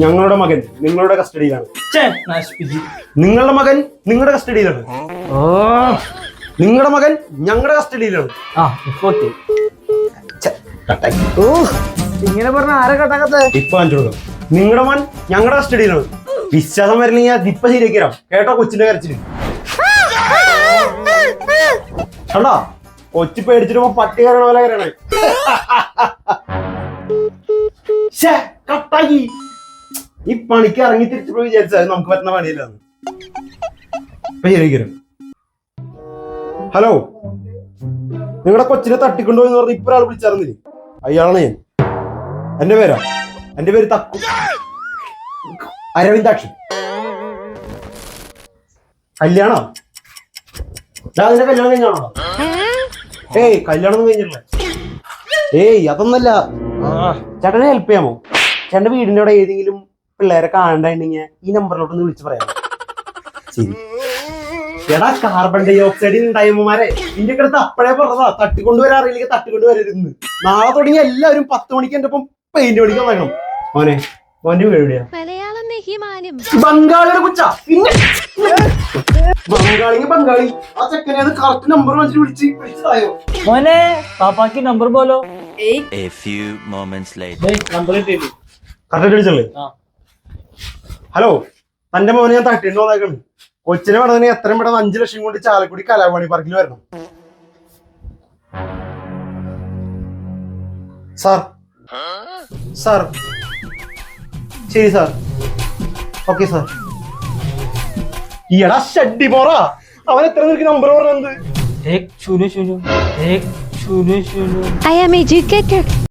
ഞങ്ങളുടെ മകൻ നിങ്ങളുടെ കസ്റ്റഡിയിലാണ്. നിങ്ങളുടെ മകൻ നിങ്ങളുടെ കസ്റ്റഡിയിലാണ്. ഓ നിങ്ങളുടെ മകൻ ഞങ്ങളുടെ കസ്റ്റഡിയിലാണ്. ഇപ്പൊ ഇങ്ങനെ പറഞ്ഞ ആരെ കട്ടാക്കത്തെ? ഇപ്പൊ കാണിച്ചു നിങ്ങളുടെ മകൻ ഞങ്ങളുടെ കസ്റ്റഡിയിലാണ്. വിശ്വാസം വരില്ലെങ്കിൽ ഞാൻ ദിപ്പ ശരിയാക്കിരാം കേട്ടോ കൊച്ചിന്റെ കരച്ചിൽ. കണ്ടോ? കൊച്ചി പേടിച്ചിട്ട് പട്ടി കയറണ പോലെ കയറണേ കട്ടാക്കി ഈ പണിക്ക് ഇറങ്ങി തിരിച്ചു പോയി വിചാരിച്ചാൽ നമുക്ക് പറ്റുന്ന പണിയല്ല ഇപ്പൊ ശരിയാക്കിരാം ഹലോ. നിങ്ങളുടെ കൊച്ചിനെ തട്ടിക്കൊണ്ടുപോയി പറഞ്ഞ് ഇപ്പൊ ഒരാൾ വിളിച്ചറിഞ്ഞില്ലേ അയാളാണ് ഞാൻ. എന്റെ പേരാ? എന്റെ പേര് തക്കു. അരവിന്ദാക്ഷൻ കല്യാണോ? അതിന്റെ കല്യാണം കഴിഞ്ഞാണോ? ഏയ് കല്യാണം ഒന്നും കഴിഞ്ഞിട്ടില്ല. ഏയ് അതൊന്നല്ല. ചേട്ടനെ ഹെൽപ്പ് ചെയ്യാമോ? ചേട്ടന്റെ വീടിന്റെ അവിടെ ഏതെങ്കിലും പിള്ളേരെ കാണണ്ടായിട്ടുണ്ടെങ്കിൽ ഈ നമ്പറിലോട്ട് ഒന്ന് വിളിച്ച് പറയാം ശരി. എടാ കാർബൺ ഡൈ ഓക്സൈഡ് ഉണ്ടായമ്മമാരെ ഇന്റെ അടുത്ത് അപ്പഴേ പറഞ്ഞതാ തട്ടിക്കൊണ്ട് അറിയില്ലെങ്കിൽ തട്ടിക്കൊണ്ട് വരരുന്ന് നാളെ തുടങ്ങി എല്ലാവരും പത്ത് മണിക്ക് എന്റെ ഒപ്പം പെയിന്റ് പഠിക്കാൻ വരണം മോനെ മോന്റെ വീട് എവിടെയാ? ബംഗാളിയുടെ കുച്ച. പിന്നെ? ബംഗാളി ബംഗാളി. ആ ചെക്കനെ കറക്റ്റ് നമ്പർ വെച്ചിട്ട് വിളിച്ച് വിളിച്ചതായോ? മോനെ പാപ്പാക്ക് നമ്പർ പോലോ? A few moments later. Number കിട്ടിയില്ലേ? കറക്റ്റ് അടിച്ചല്ലേ ഹലോ തന്റെ മോനെ ഞാൻ തട്ടിണ്ടോ നോക്കണം കൊച്ചിനെ വേണമെങ്കിൽ എത്രയും പെട്ടെന്ന് അഞ്ചു ലക്ഷം കൊണ്ട് ചാലക്കുടി കലാവാണി പറക്കിൽ വരണം. സാർ സാർ ശരി സാർ ഓക്കെ സാർ ഈടാ ഷെഡി പോറ. അവൻ എത്ര പേർക്ക് നമ്പർ പറഞ്ഞത്? I am educated